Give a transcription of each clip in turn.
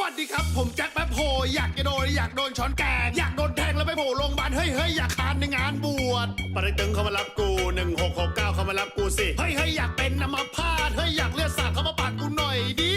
วัสดีครับ ผมแจ็คแป๊บโฮอยากจะโดนอยากโดนช้อนแกงอยากโดนแทงแล้วไปโผล่โรงพยาบาลเฮ้ยเฮ้ยอยากคานในงานบวชปริตึงเขามารับกู1669เขามารับกูสิเฮ้ยเฮ้ยอยากเป็นนำมาพาดเฮ้ยอยากเลือดสาดเขามาปาดกูหน่อยดิ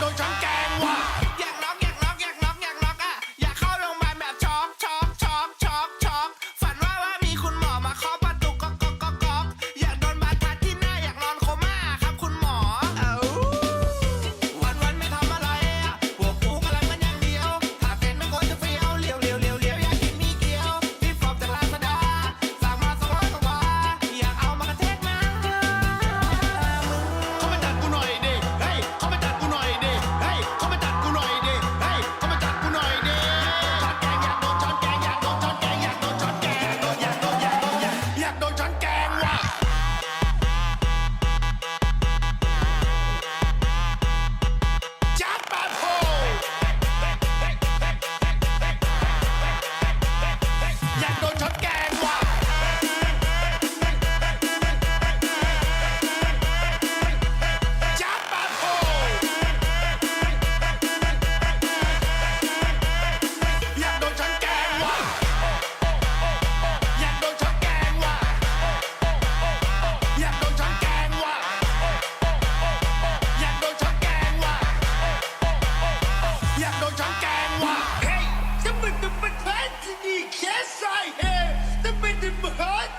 โดนช้อนแกงว่ะ gang rock. in my heart.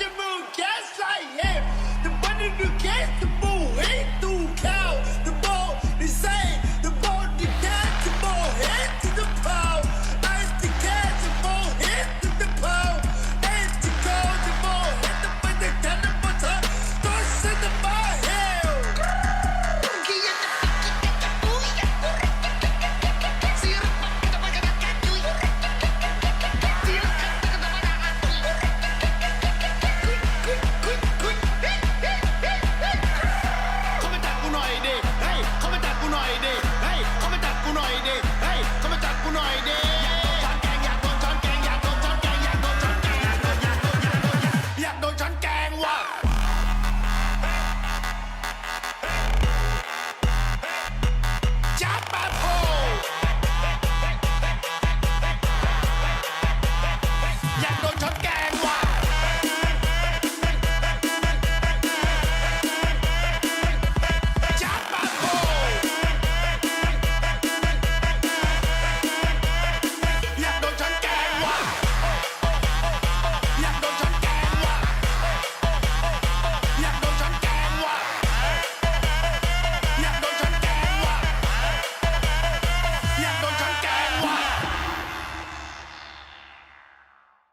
Ya